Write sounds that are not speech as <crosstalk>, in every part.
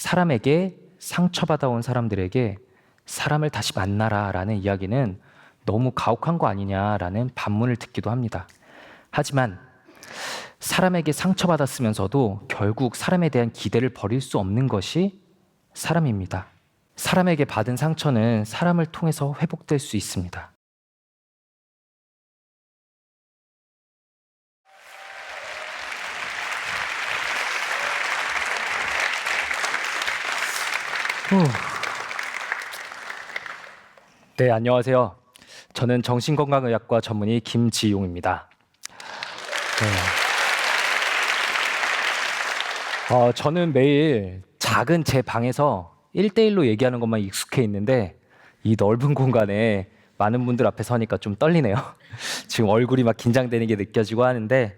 사람에게 상처받아온 사람들에게 사람을 다시 만나라 라는 이야기는 너무 가혹한 거 아니냐라는 반문을 듣기도 합니다. 하지만 사람에게 상처받았으면서도 결국 사람에 대한 기대를 버릴 수 없는 것이 사람입니다. 사람에게 받은 상처는 사람을 통해서 회복될 수 있습니다. 네, 안녕하세요. 저는 정신건강의학과 전문의 김지용입니다. 네. 어, 저는 매일 작은 제 방에서 1대1로 얘기하는 것만 익숙해 있는데 이 넓은 공간에 많은 분들 앞에 서니까 좀 떨리네요. <laughs> 지금 얼굴이 막 긴장되는 게 느껴지고 하는데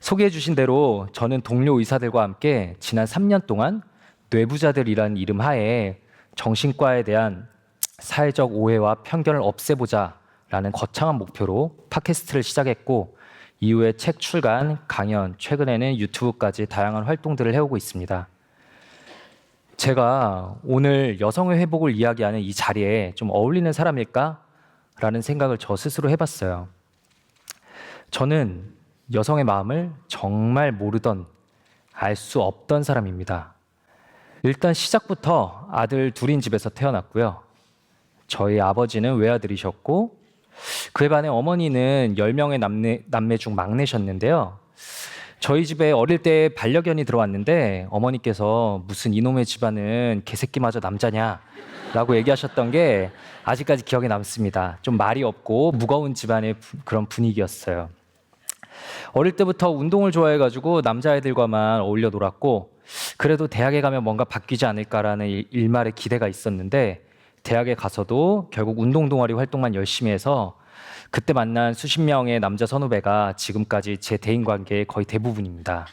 소개해 주신 대로 저는 동료 의사들과 함께 지난 3년 동안 뇌부자들이라는 이름 하에 정신과에 대한 사회적 오해와 편견을 없애보자라는 거창한 목표로 팟캐스트를 시작했고 이후에 책 출간, 강연, 최근에는 유튜브까지 다양한 활동들을 해오고 있습니다. 제가 오늘 여성의 회복을 이야기하는 이 자리에 좀 어울리는 사람일까? 라는 생각을 저 스스로 해봤어요. 저는 여성의 마음을 정말 모르던, 알 수 없던 사람입니다. 일단 시작부터 아들 둘인 집에서 태어났고요. 저희 아버지는 외아들이셨고 그에 반해 어머니는 10명의 남매, 남매 중 막내셨는데요. 저희 집에 어릴 때 반려견이 들어왔는데 어머니께서 무슨 이놈의 집안은 개새끼마저 남자냐 라고 얘기하셨던 게 아직까지 기억에 남습니다. 좀 말이 없고 무거운 집안의 부, 그런 분위기였어요. 어릴 때부터 운동을 좋아해가지고 남자애들과만 어울려 놀았고 그래도 대학에 가면 뭔가 바뀌지 않을까라는 일- 일말의 기대가 있었는데 대학에 가서도 결국 운동 동아리 활동만 열심히 해서 그때 만난 수십 명의 남자 선후배가 지금까지 제 대인 관계의 거의 대부분입니다.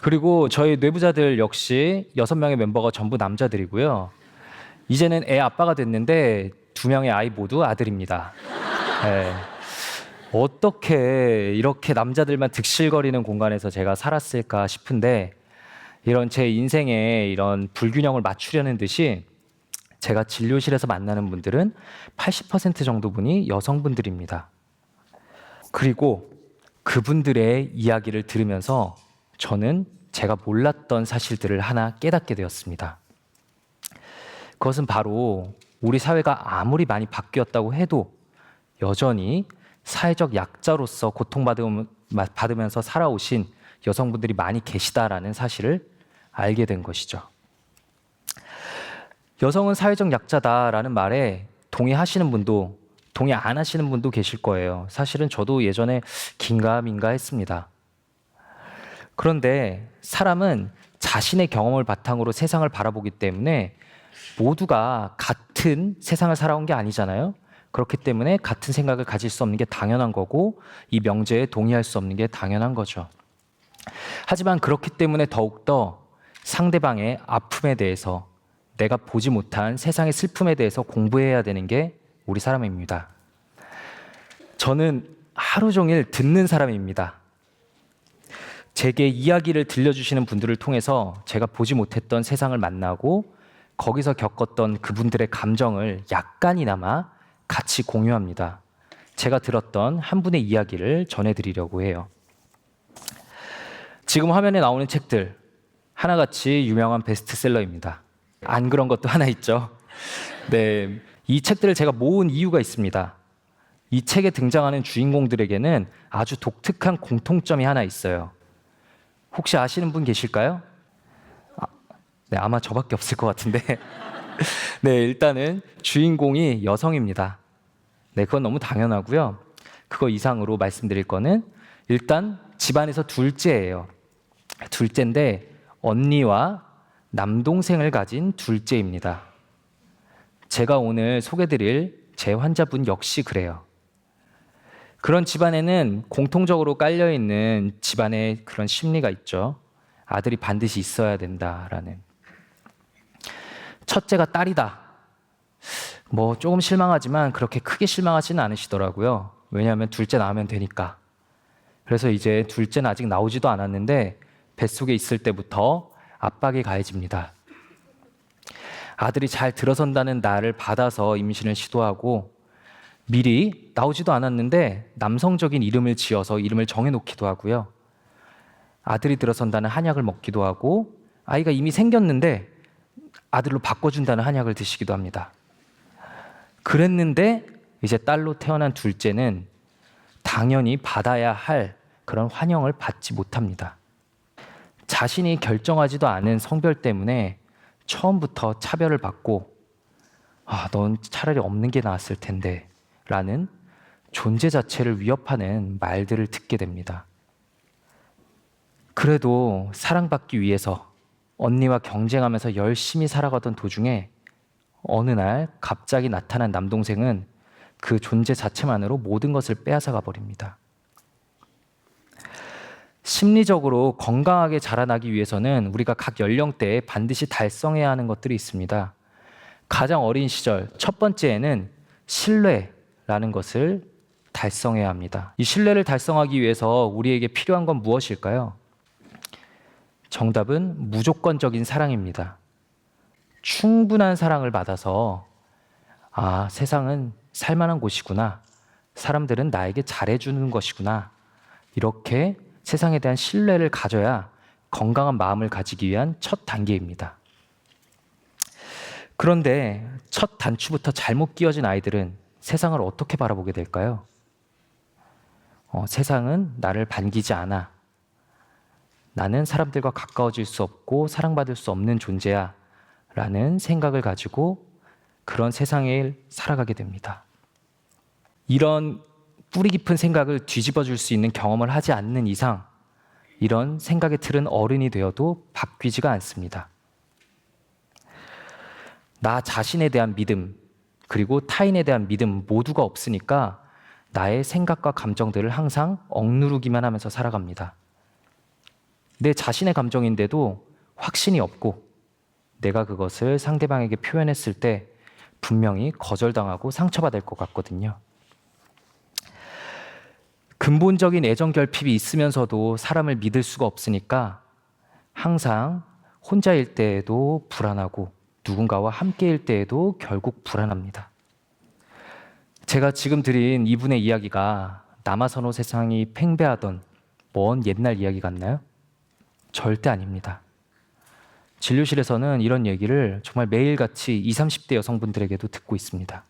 그리고 저희 뇌부자들 역시 여섯 명의 멤버가 전부 남자들이고요. 이제는 애 아빠가 됐는데 두 명의 아이 모두 아들입니다. 네. 어떻게 이렇게 남자들만 득실거리는 공간에서 제가 살았을까 싶은데 이런 제 인생에 이런 불균형을 맞추려는 듯이 제가 진료실에서 만나는 분들은 80% 정도 분이 여성분들입니다. 그리고 그분들의 이야기를 들으면서 저는 제가 몰랐던 사실들을 하나 깨닫게 되었습니다. 그것은 바로 우리 사회가 아무리 많이 바뀌었다고 해도 여전히 사회적 약자로서 고통받으면서 살아오신 여성분들이 많이 계시다라는 사실을 알게 된 것이죠. 여성은 사회적 약자다라는 말에 동의하시는 분도 동의 안 하시는 분도 계실 거예요. 사실은 저도 예전에 긴가민가 했습니다. 그런데 사람은 자신의 경험을 바탕으로 세상을 바라보기 때문에 모두가 같은 세상을 살아온 게 아니잖아요. 그렇기 때문에 같은 생각을 가질 수 없는 게 당연한 거고 이 명제에 동의할 수 없는 게 당연한 거죠. 하지만 그렇기 때문에 더욱더 상대방의 아픔에 대해서 내가 보지 못한 세상의 슬픔에 대해서 공부해야 되는 게 우리 사람입니다. 저는 하루 종일 듣는 사람입니다. 제게 이야기를 들려주시는 분들을 통해서 제가 보지 못했던 세상을 만나고 거기서 겪었던 그분들의 감정을 약간이나마 같이 공유합니다. 제가 들었던 한 분의 이야기를 전해드리려고 해요. 지금 화면에 나오는 책들 하나같이 유명한 베스트셀러입니다. 안 그런 것도 하나 있죠. 네, 이 책들을 제가 모은 이유가 있습니다. 이 책에 등장하는 주인공들에게는 아주 독특한 공통점이 하나 있어요. 혹시 아시는 분 계실까요? 아, 네, 아마 저밖에 없을 것 같은데. <laughs> 네, 일단은 주인공이 여성입니다. 네, 그건 너무 당연하고요. 그거 이상으로 말씀드릴 거는 일단 집안에서 둘째예요. 둘째인데 언니와 남동생을 가진 둘째입니다. 제가 오늘 소개드릴 제 환자분 역시 그래요. 그런 집안에는 공통적으로 깔려 있는 집안의 그런 심리가 있죠. 아들이 반드시 있어야 된다라는. 첫째가 딸이다. 뭐 조금 실망하지만 그렇게 크게 실망하지는 않으시더라고요. 왜냐하면 둘째 낳으면 되니까. 그래서 이제 둘째는 아직 나오지도 않았는데 뱃속에 있을 때부터 압박이 가해집니다. 아들이 잘 들어선다는 날을 받아서 임신을 시도하고 미리 나오지도 않았는데 남성적인 이름을 지어서 이름을 정해놓기도 하고요. 아들이 들어선다는 한약을 먹기도 하고 아이가 이미 생겼는데 아들로 바꿔준다는 한약을 드시기도 합니다. 그랬는데 이제 딸로 태어난 둘째는 당연히 받아야 할 그런 환영을 받지 못합니다. 자신이 결정하지도 않은 성별 때문에 처음부터 차별을 받고 아, 넌 차라리 없는 게 나았을 텐데 라는 존재 자체를 위협하는 말들을 듣게 됩니다. 그래도 사랑받기 위해서 언니와 경쟁하면서 열심히 살아가던 도중에 어느 날 갑자기 나타난 남동생은 그 존재 자체만으로 모든 것을 빼앗아가 버립니다. 심리적으로 건강하게 자라나기 위해서는 우리가 각 연령대에 반드시 달성해야 하는 것들이 있습니다. 가장 어린 시절 첫 번째에는 신뢰라는 것을 달성해야 합니다. 이 신뢰를 달성하기 위해서 우리에게 필요한 건 무엇일까요? 정답은 무조건적인 사랑입니다. 충분한 사랑을 받아서 아, 세상은 살만한 곳이구나. 사람들은 나에게 잘해주는 것이구나. 이렇게 세상에 대한 신뢰를 가져야 건강한 마음을 가지기 위한 첫 단계입니다. 그런데 첫 단추부터 잘못 끼워진 아이들은 세상을 어떻게 바라보게 될까요? 어, 세상은 나를 반기지 않아. 나는 사람들과 가까워질 수 없고 사랑받을 수 없는 존재야. 라는 생각을 가지고 그런 세상에 살아가게 됩니다. 이런 뿌리 깊은 생각을 뒤집어 줄 수 있는 경험을 하지 않는 이상 이런 생각에 틀은 어른이 되어도 바뀌지가 않습니다. 나 자신에 대한 믿음, 그리고 타인에 대한 믿음 모두가 없으니까 나의 생각과 감정들을 항상 억누르기만 하면서 살아갑니다. 내 자신의 감정인데도 확신이 없고 내가 그것을 상대방에게 표현했을 때 분명히 거절당하고 상처받을 것 같거든요. 근본적인 애정 결핍이 있으면서도 사람을 믿을 수가 없으니까 항상 혼자일 때에도 불안하고 누군가와 함께일 때에도 결국 불안합니다. 제가 지금 드린 이분의 이야기가 남아선호 세상이 팽배하던 먼 옛날 이야기 같나요? 절대 아닙니다. 진료실에서는 이런 얘기를 정말 매일같이 20, 30대 여성분들에게도 듣고 있습니다.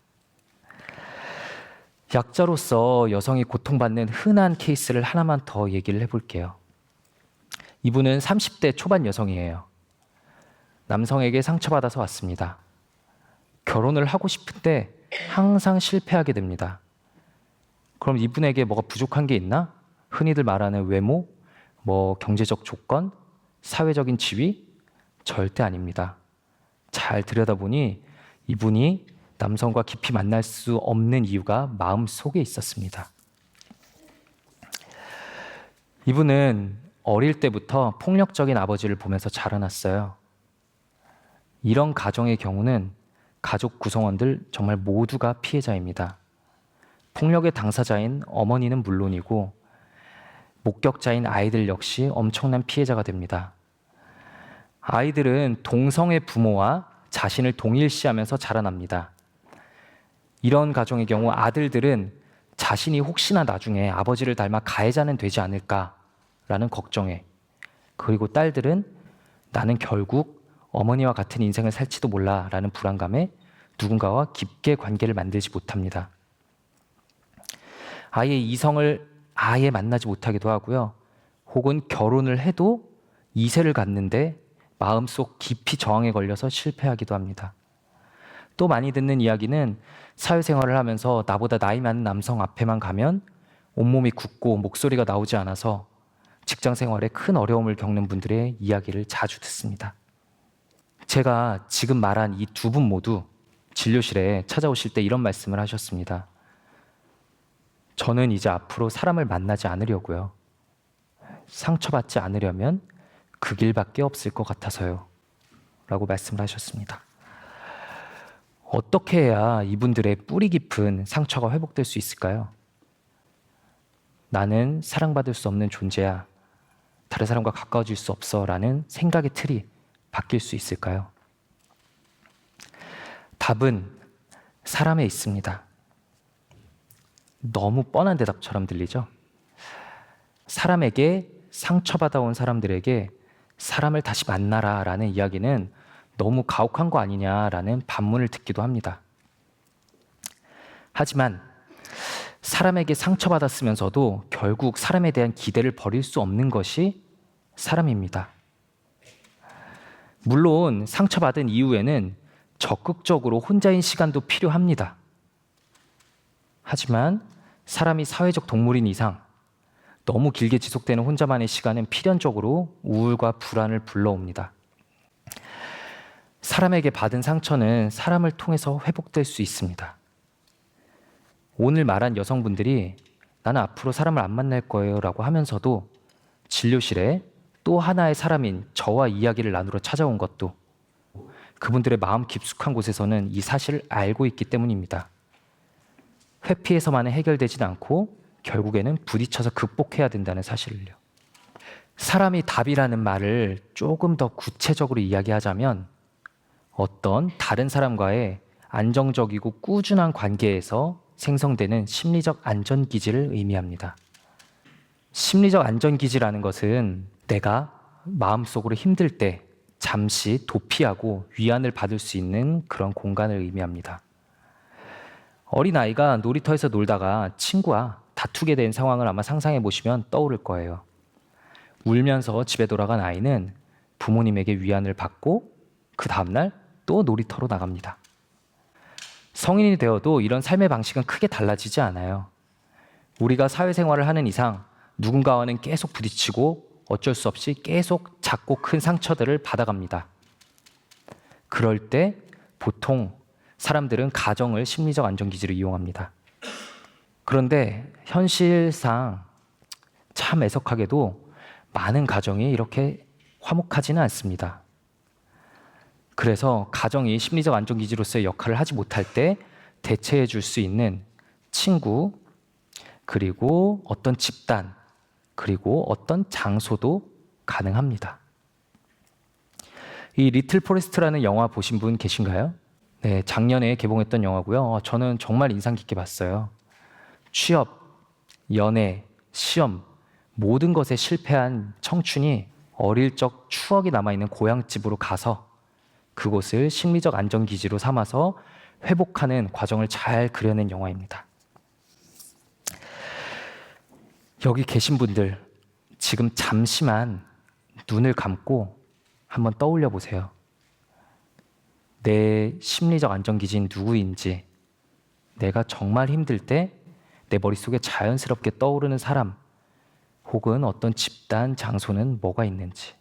약자로서 여성이 고통받는 흔한 케이스를 하나만 더 얘기를 해볼게요. 이분은 30대 초반 여성이에요. 남성에게 상처받아서 왔습니다. 결혼을 하고 싶은데 항상 실패하게 됩니다. 그럼 이분에게 뭐가 부족한 게 있나? 흔히들 말하는 외모, 뭐 경제적 조건, 사회적인 지위? 절대 아닙니다. 잘 들여다보니 이분이 남성과 깊이 만날 수 없는 이유가 마음 속에 있었습니다. 이분은 어릴 때부터 폭력적인 아버지를 보면서 자라났어요. 이런 가정의 경우는 가족 구성원들 정말 모두가 피해자입니다. 폭력의 당사자인 어머니는 물론이고 목격자인 아이들 역시 엄청난 피해자가 됩니다. 아이들은 동성의 부모와 자신을 동일시하면서 자라납니다. 이런 가정의 경우 아들들은 자신이 혹시나 나중에 아버지를 닮아 가해자는 되지 않을까라는 걱정에 그리고 딸들은 나는 결국 어머니와 같은 인생을 살지도 몰라라는 불안감에 누군가와 깊게 관계를 만들지 못합니다. 아예 이성을 아예 만나지 못하기도 하고요. 혹은 결혼을 해도 이세를 갖는데 마음속 깊이 저항에 걸려서 실패하기도 합니다. 또 많이 듣는 이야기는 사회생활을 하면서 나보다 나이 많은 남성 앞에만 가면 온몸이 굳고 목소리가 나오지 않아서 직장 생활에 큰 어려움을 겪는 분들의 이야기를 자주 듣습니다. 제가 지금 말한 이 두 분 모두 진료실에 찾아오실 때 이런 말씀을 하셨습니다. 저는 이제 앞으로 사람을 만나지 않으려고요. 상처받지 않으려면 그 길밖에 없을 것 같아서요. 라고 말씀을 하셨습니다. 어떻게 해야 이분들의 뿌리 깊은 상처가 회복될 수 있을까요? 나는 사랑받을 수 없는 존재야. 다른 사람과 가까워질 수 없어. 라는 생각의 틀이 바뀔 수 있을까요? 답은 사람에 있습니다. 너무 뻔한 대답처럼 들리죠? 사람에게 상처받아온 사람들에게 사람을 다시 만나라 라는 이야기는 너무 가혹한 거 아니냐라는 반문을 듣기도 합니다. 하지만 사람에게 상처받았으면서도 결국 사람에 대한 기대를 버릴 수 없는 것이 사람입니다. 물론 상처받은 이후에는 적극적으로 혼자인 시간도 필요합니다. 하지만 사람이 사회적 동물인 이상 너무 길게 지속되는 혼자만의 시간은 필연적으로 우울과 불안을 불러옵니다. 사람에게 받은 상처는 사람을 통해서 회복될 수 있습니다. 오늘 말한 여성분들이 나는 앞으로 사람을 안 만날 거예요 라고 하면서도 진료실에 또 하나의 사람인 저와 이야기를 나누러 찾아온 것도 그분들의 마음 깊숙한 곳에서는 이 사실을 알고 있기 때문입니다. 회피해서만은 해결되진 않고 결국에는 부딪혀서 극복해야 된다는 사실을요. 사람이 답이라는 말을 조금 더 구체적으로 이야기하자면 어떤 다른 사람과의 안정적이고 꾸준한 관계에서 생성되는 심리적 안전기지를 의미합니다. 심리적 안전기지라는 것은 내가 마음속으로 힘들 때 잠시 도피하고 위안을 받을 수 있는 그런 공간을 의미합니다. 어린아이가 놀이터에서 놀다가 친구와 다투게 된 상황을 아마 상상해 보시면 떠오를 거예요. 울면서 집에 돌아간 아이는 부모님에게 위안을 받고 그 다음날 또 놀이터로 나갑니다. 성인이 되어도 이런 삶의 방식은 크게 달라지지 않아요. 우리가 사회생활을 하는 이상 누군가와는 계속 부딪히고 어쩔 수 없이 계속 작고 큰 상처들을 받아갑니다. 그럴 때 보통 사람들은 가정을 심리적 안전기지로 이용합니다. 그런데 현실상 참 애석하게도 많은 가정이 이렇게 화목하지는 않습니다. 그래서 가정이 심리적 안전기지로서의 역할을 하지 못할 때 대체해 줄 수 있는 친구, 그리고 어떤 집단, 그리고 어떤 장소도 가능합니다. 이 리틀 포레스트라는 영화 보신 분 계신가요? 네, 작년에 개봉했던 영화고요. 어, 저는 정말 인상 깊게 봤어요. 취업, 연애, 시험 모든 것에 실패한 청춘이 어릴 적 추억이 남아 있는 고향집으로 가서 그곳을 심리적 안전기지로 삼아서 회복하는 과정을 잘 그려낸 영화입니다. 여기 계신 분들 지금 잠시만 눈을 감고 한번 떠올려 보세요. 내 심리적 안전기지는 누구인지, 내가 정말 힘들 때 내 머릿속에 자연스럽게 떠오르는 사람, 혹은 어떤 집단, 장소는 뭐가 있는지.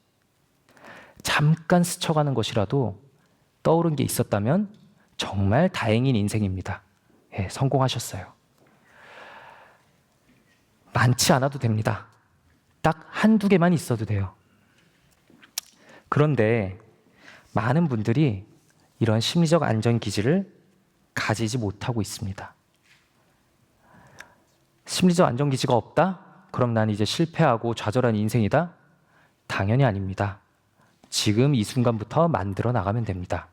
잠깐 스쳐가는 것이라도 떠오른 게 있었다면 정말 다행인 인생입니다. 예, 성공하셨어요. 많지 않아도 됩니다. 딱 한두 개만 있어도 돼요. 그런데 많은 분들이 이런 심리적 안전 기지를 가지지 못하고 있습니다. 심리적 안전 기지가 없다? 그럼 난 이제 실패하고 좌절한 인생이다? 당연히 아닙니다. 지금 이 순간부터 만들어 나가면 됩니다.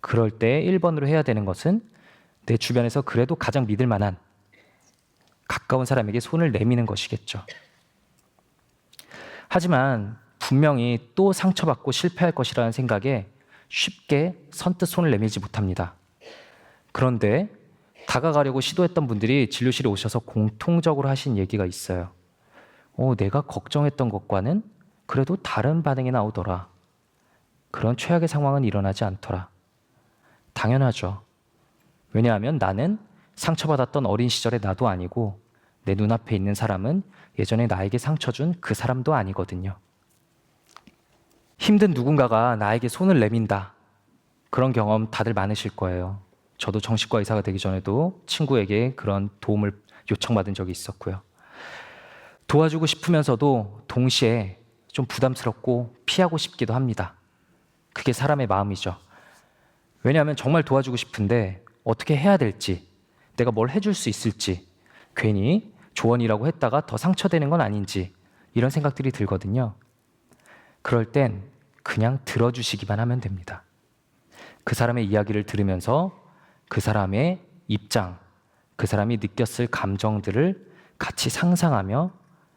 그럴 때 1번으로 해야 되는 것은 내 주변에서 그래도 가장 믿을 만한 가까운 사람에게 손을 내미는 것이겠죠. 하지만 분명히 또 상처받고 실패할 것이라는 생각에 쉽게 선뜻 손을 내밀지 못합니다. 그런데 다가가려고 시도했던 분들이 진료실에 오셔서 공통적으로 하신 얘기가 있어요. 어, 내가 걱정했던 것과는 그래도 다른 반응이 나오더라. 그런 최악의 상황은 일어나지 않더라. 당연하죠. 왜냐하면 나는 상처받았던 어린 시절의 나도 아니고 내 눈앞에 있는 사람은 예전에 나에게 상처 준 그 사람도 아니거든요. 힘든 누군가가 나에게 손을 내민다. 그런 경험 다들 많으실 거예요. 저도 정신과 의사가 되기 전에도 친구에게 그런 도움을 요청받은 적이 있었고요. 도와주고 싶으면서도 동시에 좀 부담스럽고 피하고 싶기도 합니다. 그게 사람의 마음이죠. 왜냐하면 정말 도와주고 싶은데 어떻게 해야 될지, 내가 뭘 해줄 수 있을지, 괜히 조언이라고 했다가 더 상처되는 건 아닌지 이런 생각들이 들거든요. 그럴 땐 그냥 들어주시기만 하면 됩니다. 그 사람의 이야기를 들으면서 그 사람의 입장, 그 사람이 느꼈을 감정들을 같이 상상하며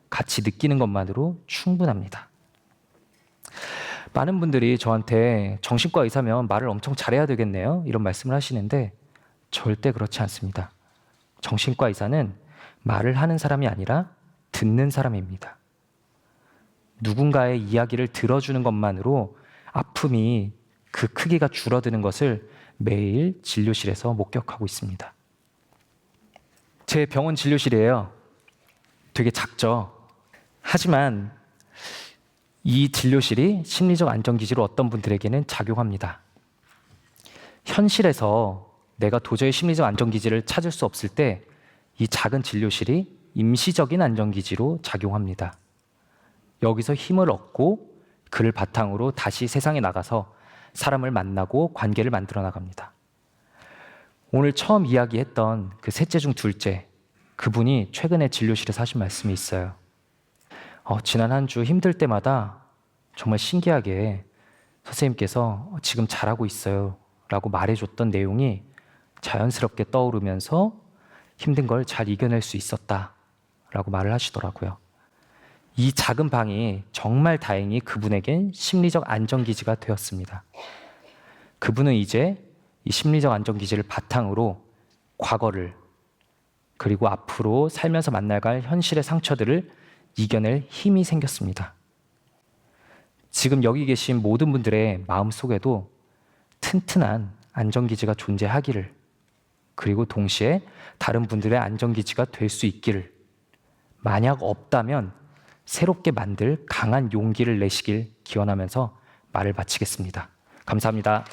같이 느끼는 것만으로 충분합니다. 많은 분들이 저한테 정신과 의사면 말을 엄청 잘해야 되겠네요. 이런 말씀을 하시는데 절대 그렇지 않습니다. 정신과 의사는 말을 하는 사람이 아니라 듣는 사람입니다. 누군가의 이야기를 들어주는 것만으로 아픔이 그 크기가 줄어드는 것을 매일 진료실에서 목격하고 있습니다. 제 병원 진료실이에요. 되게 작죠. 하지만 이 진료실이 심리적 안정기지로 어떤 분들에게는 작용합니다. 현실에서 내가 도저히 심리적 안정기지를 찾을 수 없을 때 이 작은 진료실이 임시적인 안정기지로 작용합니다. 여기서 힘을 얻고 그를 바탕으로 다시 세상에 나가서 사람을 만나고 관계를 만들어 나갑니다. 오늘 처음 이야기했던 그 셋째 중 둘째, 그분이 최근에 진료실에서 하신 말씀이 있어요. 어, 지난 한 주 힘들 때마다 정말 신기하게 선생님께서 어, 지금 잘하고 있어요. 라고 말해줬던 내용이 자연스럽게 떠오르면서 힘든 걸 잘 이겨낼 수 있었다. 라고 말을 하시더라고요. 이 작은 방이 정말 다행히 그분에겐 심리적 안정기지가 되었습니다. 그분은 이제 이 심리적 안정기지를 바탕으로 과거를 그리고 앞으로 살면서 만날갈 현실의 상처들을 이겨낼 힘이 생겼습니다. 지금 여기 계신 모든 분들의 마음 속에도 튼튼한 안정기지가 존재하기를 그리고 동시에 다른 분들의 안정기지가 될 수 있기를 만약 없다면 새롭게 만들 강한 용기를 내시길 기원하면서 말을 마치겠습니다. 감사합니다.